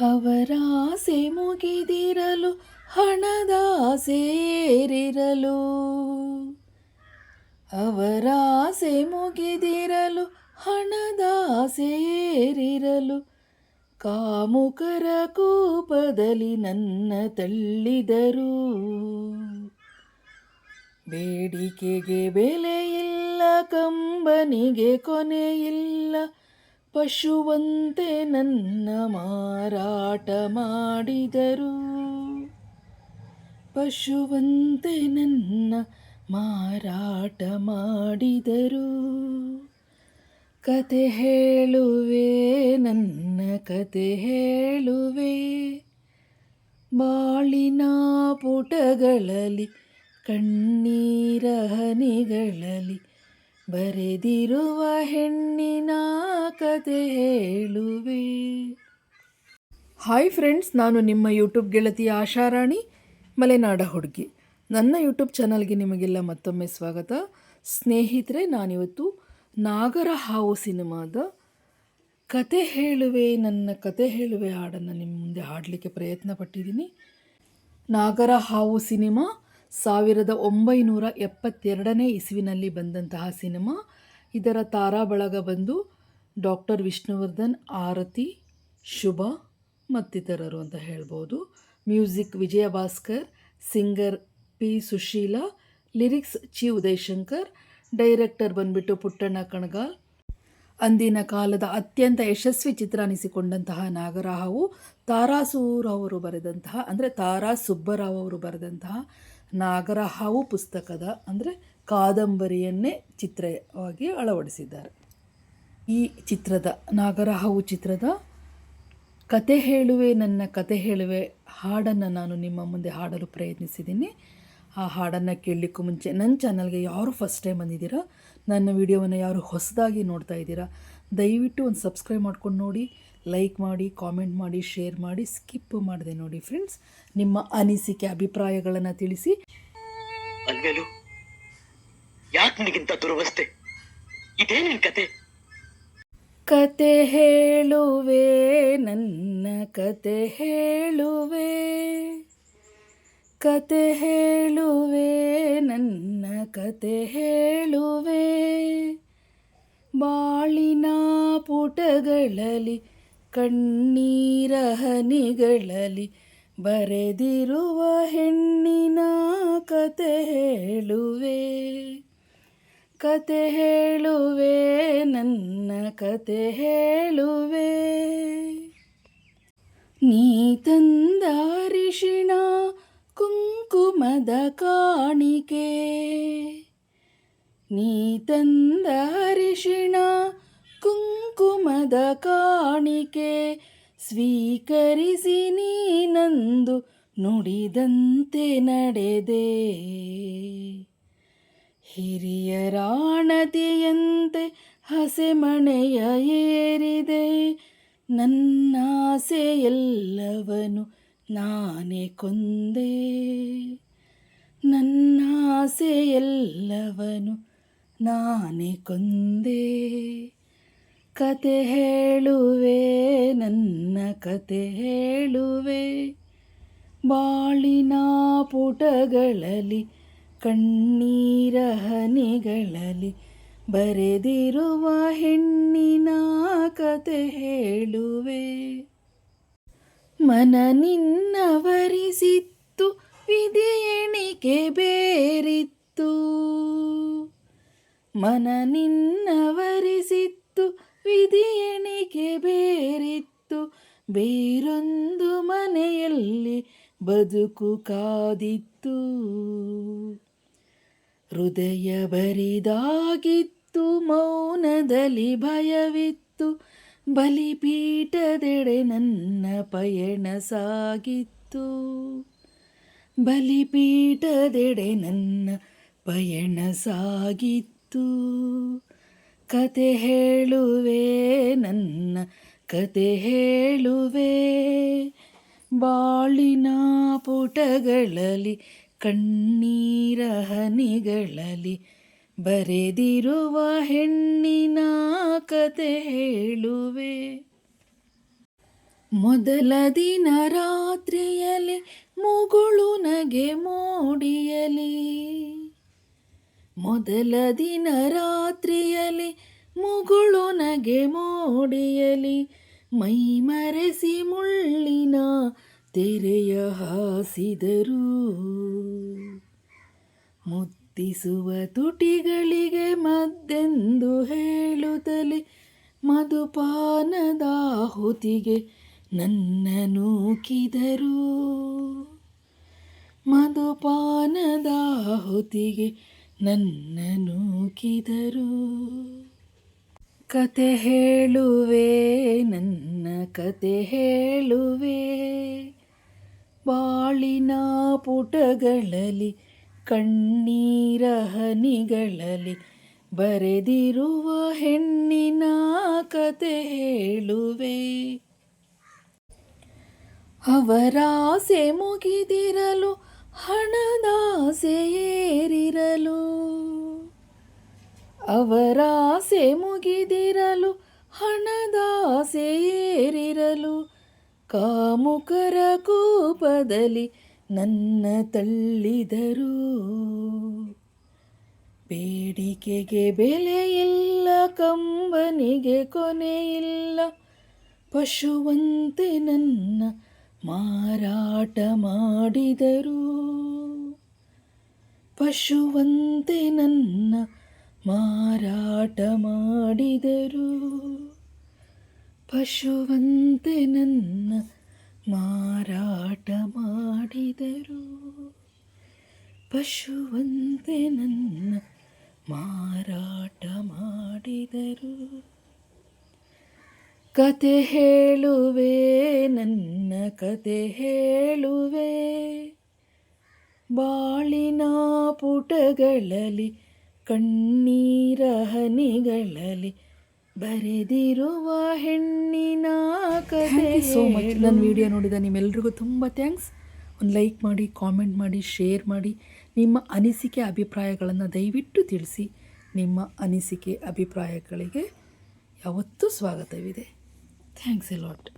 ಅವರಾಸೆ ಮುಗಿದಿರಲು, ಹಣದ ಸೇರಿರಲು ಅವರಾಸೆ ಮುಗಿದಿರಲು, ಹಣದ ಸೇರಿರಲು ಕಾಮುಕರ ಕೂಪದಲ್ಲಿ ನನ್ನ ತಳ್ಳಿದರು. ಬೇಡಿಕೆಗೆ ಬೆಲೆ ಇಲ್ಲ, ಕಂಬನಿಗೆ ಕೊನೆಯಿಲ್ಲ ಪಶುವಂತೆ ನನ್ನ ಮಾರಾಟ ಮಾಡಿದರು. ಪಶುವಂತೆ ನನ್ನ ಮಾರಾಟ ಮಾಡಿದರು. ಕತೆ ಹೇಳುವೆ, ನನ್ನ ಕತೆ ಹೇಳುವೆ. ಬಾಳಿನ ಪುಟಗಳಲ್ಲಿ ಕಣ್ಣೀರ ಹನಿಗಳಲ್ಲಿ ಬರೆದಿರುವ ಹೆಣ್ಣಿನ ಕತೆ ಹೇಳುವೆ. ಹಾಯ್ ಫ್ರೆಂಡ್ಸ್ ನಾನು ನಿಮ್ಮ ಯೂಟ್ಯೂಬ್ ಗೆಳತಿ ಆಶಾರಾಣಿ ಮಲೆನಾಡ ಹುಡುಗಿ. ನನ್ನ ಯೂಟ್ಯೂಬ್ ಚಾನಲ್ಗೆ ನಿಮಗೆಲ್ಲ ಮತ್ತೊಮ್ಮೆ ಸ್ವಾಗತ. ಸ್ನೇಹಿತರೆ, ನಾನಿವತ್ತು ನಾಗರ ಹಾವು ಸಿನಿಮಾದ ಕತೆ ಹೇಳುವೆ, ನನ್ನ ಕತೆ ಹೇಳುವೆ ಹಾಡನ್ನು ನಿಮ್ಮ ಮುಂದೆ ಹಾಡಲಿಕ್ಕೆ ಪ್ರಯತ್ನ ಪಟ್ಟಿದ್ದೀನಿ ನಾಗರ ಹಾವು ಸಿನಿಮಾ ಸಾವಿರದ ಒಂಬೈನೂರ ಎಪ್ಪತ್ತೆರಡನೇ ಇಸುವಿನಲ್ಲಿ ಬಂದಂತಹ ಸಿನಿಮಾ. ಇದರ ತಾರಾ ಬಳಗ ಬಂದು ಡಾಕ್ಟರ್ ವಿಷ್ಣುವರ್ಧನ್, ಆರತಿ, ಶುಭ ಮತ್ತಿತರರು ಅಂತ ಹೇಳ್ಬೋದು. Music Vijaya Bhaskar, singer P Susheela, lyrics Chi Udayashankar, director ಬಂದ್ಬಿಟ್ಟು ಪುಟ್ಟಣ್ಣ ಕಣಗಾಲ್. ಅಂದಿನ ಕಾಲದ ಅತ್ಯಂತ ಯಶಸ್ವಿ ಚಿತ್ರ ಅನಿಸಿಕೊಂಡಂತಹ ನಾಗರಹಾವು ತಾರಾಸೂರವರು ಬರೆದಂತಹ, ಅಂದರೆ ತಾರಾ ಸುಬ್ಬರಾವ್ ಅವರು ಬರೆದಂತಹ ನಾಗರಹಾವು ಪುಸ್ತಕದ, ಅಂದರೆ ಕಾದಂಬರಿಯನ್ನೇ ಚಿತ್ರವಾಗಿ ಅಳವಡಿಸಿದ್ದಾರೆ. ಈ ಚಿತ್ರದ, ನಾಗರಹಾವು ಚಿತ್ರದ ಕತೆ ಹೇಳುವೆ, ನನ್ನ ಕತೆ ಹೇಳುವೆ, ಹಾಡನ್ನು ನಾನು ನಿಮ್ಮ ಮುಂದೆ ಹಾಡಲು ಪ್ರಯತ್ನಿಸಿದ್ದೀನಿ. ಆ ಹಾಡನ್ನು ಕೇಳಲಿಕ್ಕೂ ಮುಂಚೆ ನನ್ನ ಚಾನಲ್ಗೆ ಯಾರು ಫಸ್ಟ್ ಟೈಮ್ ಬಂದಿದ್ದೀರಾ, ನನ್ನ ವಿಡಿಯೋವನ್ನು ಯಾರು ಹೊಸದಾಗಿ ನೋಡ್ತಾ ಇದ್ದೀರಾ, ದಯವಿಟ್ಟು ಒಂದು ಸಬ್ಸ್ಕ್ರೈಬ್ ಮಾಡ್ಕೊಂಡು ನೋಡಿ ಲೈಕ್ ಮಾಡಿ ಕಾಮೆಂಟ್ ಮಾಡಿ ಶೇರ್ ಮಾಡಿ ಸ್ಕಿಪ್ ಮಾಡಿದೆ ನೋಡಿ ಫ್ರೆಂಡ್ಸ್ ನಿಮ್ಮ ಅನಿಸಿಕೆ, ಅಭಿಪ್ರಾಯಗಳನ್ನು ತಿಳಿಸಿ. ಯಾಕೆ ನಿನಗಿಂತ ದುರವಸ್ಥೆ? ಇದೇ ನಿನ್ ಕತೆ. ಕತೆ ಹೇಳುವೆ, ನನ್ನ ಕತೆ ಹೇಳುವೆ. ಕತೆ ಹೇಳುವೆ, ನನ್ನ ಕತೆ ಹೇಳುವೆ. ಬಾಳಿನ ಪುಟಗಳಲ್ಲಿ, ಕಣ್ಣೀರ ಹನಿಗಳಲ್ಲಿ ಬರೆದಿರುವ ಹೆಣ್ಣಿನ ಕತೆ ಹೇಳುವೆ. ಕತೆ ಹೇಳುವೆ, ನನ್ನ ಕತೆ ಹೇಳುವೆ. ನೀ ತಂದ ಕುಂಕುಮದ ಕಾಣಿಕೆ. ನೀ ತಂದ ಕುಂಕುಮದ ಕಾಣಿಕೆ. ಸ್ವೀಕರಿಸಿ ನೀನಂದು ನುಡಿದಂತೆ ನಡೆದೆ. ಹಿರಿಯರಾಣತಿಯಂತೆ ಹಸೆಮಣೆಯ ಏರಿದೆ. ನನ್ನಾಸೆ ಎಲ್ಲವನು ನಾನೇ ಕೊಂದೆ. ನನ್ನಾಸೆ ಎಲ್ಲವನು ನಾನೇ ಕೊಂದೆ. ಕತೆ ಹೇಳುವೆ, ನನ್ನ ಕತೆ ಹೇಳುವೆ. ಬಾಳಿನ ಪುಟಗಳಲ್ಲಿ ಕಣ್ಣೀರ ಹನಿಗಳಲ್ಲಿ ಬರೆದಿರುವ ಹೆಣ್ಣಿನ ಕತೆ ಹೇಳುವೆ. ಮನ ನಿನ್ನವರಿಸಿತ್ತು, ವಿಧಿ ಎಣಿಕೆ ಬೇರಿತ್ತು. ಮನ ನಿನ್ನವರಿಸಿತ್ತು, ವಿಧಿ ಎಣಿಕೆ ಬೇರಿತ್ತು. ಬೇರೊಂದು ಮನೆಯಲ್ಲಿ ಬದುಕು ಕಾದಿತ್ತು. ಹೃದಯ ಬರಿದಾಗಿತ್ತು, ಮೌನದಲ್ಲಿ ಭಯವಿತ್ತು. ಬಲಿಪೀಠದೆಡೆ ನನ್ನ ಪಯಣ ಸಾಗಿತ್ತು. ಬಲಿಪೀಠದೆಡೆ ನನ್ನ ಪಯಣ ಸಾಗಿತ್ತು. ಕತೆ ಹೇಳುವೆ, ನನ್ನ ಕತೆ ಹೇಳುವೆ. ಬಾಳಿನ ಪುಟಗಳಲ್ಲಿ ಕಣ್ಣೀರ ಹನಿಗಳಲ್ಲಿ ಬರೆದಿರುವ ಹೆಣ್ಣಿನ ಕತೆ ಹೇಳುವೆ. ಮೊದಲ ದಿನ ರಾತ್ರಿಯಲ್ಲಿ ಮುಗುಳು ನಗೆ ಮೂಡಿಯಲಿ. ಮೊದಲ ದಿನ ರಾತ್ರಿಯಲ್ಲಿ ಮುಗುಳು ನಗೆ ಮೂಡಿಯಲಿ. ಮೈ ಮರೆಸಿ ಮುಳ್ಳಿನ ತೆರೆಯ ಹಾಸಿದರು ಮುತ್ತಿಸುವ ತುಟಿಗಳಿಗೆ ಮದ್ದೆಂದು ಹೇಳುತ್ತಲೇ ಮಧುಪಾನದ ಹೊತ್ತಿಗೆ ನನ್ನ ನೂಕಿದರು. ಮಧುಪಾನದ ಹೊತ್ತಿಗೆ ನನ್ನ ನೂಕಿದರು. ಕತೆ ಹೇಳುವೆ, ನನ್ನ ಕತೆ ಹೇಳುವೆ. ಬಾಳಿನ ಪುಟಗಳಲ್ಲಿ ಕಣ್ಣೀರ ಹನಿಗಳಲ್ಲಿ ಬರೆದಿರುವ ಹೆಣ್ಣಿನ ಕತೆ ಹೇಳುವೆ. ಅವರಾಸೆ ಮುಗಿದಿರಲು ಹಣದಾಸೆ ಏರಿರಲು. ಅವರಾಸೆ ಮುಗಿದಿರಲು ಹಣದಾಸೆ ಕಾಮುಕರ ಕೋಪದಲ್ಲಿ ನನ್ನ ತಳ್ಳಿದರು. ಬೇಡಿಕೆಗೆ ಬೆಲೆಯಿಲ್ಲ ಕಂಬನಿಗೆ ಕೊನೆಯಿಲ್ಲ ಪಶುವಂತೆ ನನ್ನ ಮಾರಾಟ ಮಾಡಿದರು. ಪಶುವಂತೆ ನನ್ನ ಮಾರಾಟ ಮಾಡಿದರು. ಪಶುವಂತೆ ನನ್ನ ಮಾರಾಟ ಮಾಡಿದರು. ಪಶುವಂತೆ ನನ್ನ ಮಾರಾಟ ಮಾಡಿದರು. ಕತೆ ಹೇಳುವೆ, ನನ್ನ ಕತೆ ಹೇಳುವೆ. ಬಾಳಿನ ಪುಟಗಳಲ್ಲಿ, ಕಣ್ಣೀರ ಹನಿಗಳಲ್ಲಿ ಬರೆದಿರುವ ಹೆಣ್ಣಿನ ಕಥೆ ಸೋ ಮಚ್ ನನ್ನ ವಿಡಿಯೋ ನೋಡಿದ ನಿಮ್ಮೆಲ್ರಿಗೂ ತುಂಬ ಥ್ಯಾಂಕ್ಸ್ ಒಂದು ಲೈಕ್ ಮಾಡಿ ಕಾಮೆಂಟ್ ಮಾಡಿ ಶೇರ್ ಮಾಡಿ. ನಿಮ್ಮ ಅನಿಸಿಕೆ ಅಭಿಪ್ರಾಯಗಳನ್ನು ದಯವಿಟ್ಟು ತಿಳಿಸಿ. ನಿಮ್ಮ ಅನಿಸಿಕೆ ಅಭಿಪ್ರಾಯಗಳಿಗೆ ಯಾವತ್ತೂ ಸ್ವಾಗತವಿದೆ. Thanks A lot